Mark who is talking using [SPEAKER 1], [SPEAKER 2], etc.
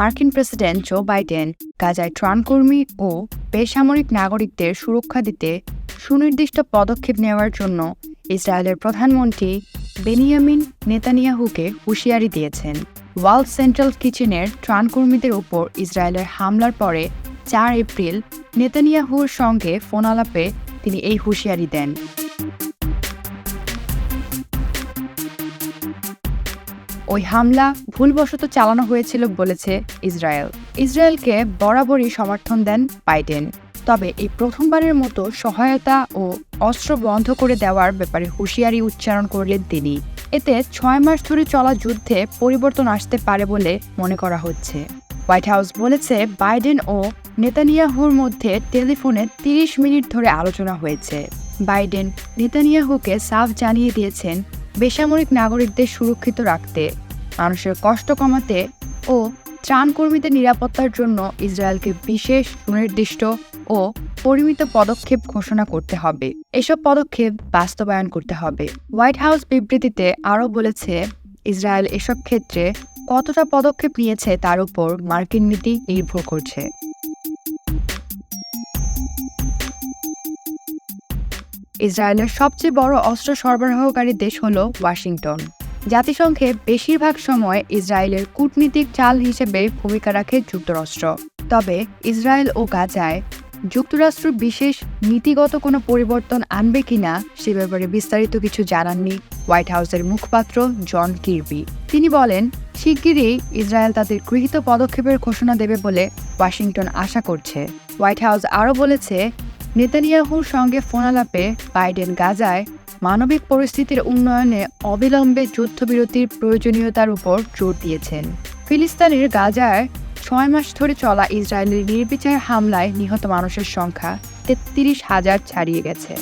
[SPEAKER 1] মার্কিন president Joe Biden গাজায় ত্রাণকর্মী ও বেসামরিক নাগরিকদের সুরক্ষা দিতে সুনির্দিষ্ট পদক্ষেপ নেওয়ার জন্য ইসরায়েলের প্রধানমন্ত্রী বেনিয়ামিন নেতানিয়াহুকে হুঁশিয়ারি দিয়েছেন ওয়ার্ল্ড সেন্ট্রাল কিচেনের ত্রাণকর্মীদের ওপর ইসরায়েলের হামলার পরে চার এপ্রিল নেতানিয়াহুর সঙ্গে ফোনালাপে তিনি এই হুঁশিয়ারি দেন
[SPEAKER 2] ওই হামলা ভুলবশত চালানো হয়েছিল বলেছে ইসরায়েল ইসরায়েলকে বরাবরই সমর্থন দেন বাইডেন তবে এই প্রথমবারের মতো সহায়তা ও অস্ত্র বন্ধ করে দেওয়ার ব্যাপারে হুঁশিয়ারি উচ্চারণ করলেন তিনি এতে ছয় মাস ধরে চলা যুদ্ধে পরিবর্তন আসতে পারে বলে মনে করা হচ্ছে হোয়াইট হাউস বলেছে বাইডেন ও নেতানিয়াহুর মধ্যে টেলিফোনে তিরিশ মিনিট ধরে আলোচনা হয়েছে বাইডেন নেতানিয়াহুকে সাফ জানিয়ে দিয়েছেন বেসামরিক নাগরিকদের সুরক্ষিত রাখতে মানুষের কষ্ট কমাতে ও ত্রাণ কর্মীদের নিরাপত্তার জন্য ইসরায়েলকে বিশেষ সুনির্দিষ্ট ও পরিমিত পদক্ষেপ ঘোষণা করতে হবে এসব পদক্ষেপ বাস্তবায়ন করতে হবে হোয়াইট হাউস বিবৃতিতে আরও বলেছে ইসরায়েল এসব ক্ষেত্রে কতটা পদক্ষেপ নিয়েছে তার উপর মার্কিন নীতি নির্ভর করছে
[SPEAKER 3] ইসরায়েলের সবচেয়ে বড় অস্ত্র সরবরাহকারী দেশ হল ওয়াশিংটন জাতিসংঘে বেশিরভাগ সময় ইসরায়েলের কূটনীতিক চাল হিসেবে ভূমিকা রাখে যুক্তরাষ্ট্র তবে ইসরায়েল ও গাজায় যুক্তরাষ্ট্র বিশেষ নীতিগত কোনো পরিবর্তন আনবে কিনা সে ব্যাপারে বিস্তারিত কিছু জানাননি হোয়াইট হাউসের মুখপাত্র জন কির্বি তিনি বলেন শিগগিরই ইসরায়েল তাদের গৃহীত পদক্ষেপের ঘোষণা দেবে বলে ওয়াশিংটন আশা করছে হোয়াইট হাউস আরও বলেছে নেতানিয়াহুর সঙ্গে ফোনালাপে বাইডেন গাজায় মানবিক পরিস্থিতির উন্নয়নে অবিলম্বে যুদ্ধবিরতির প্রয়োজনীয়তার উপর জোর দিয়েছেন ফিলিস্তানের গাজায় ছয় মাস ধরে চলা ইসরায়েলের নির্বিচার হামলায় নিহত মানুষের সংখ্যা তেত্রিশ হাজার ছাড়িয়ে গেছে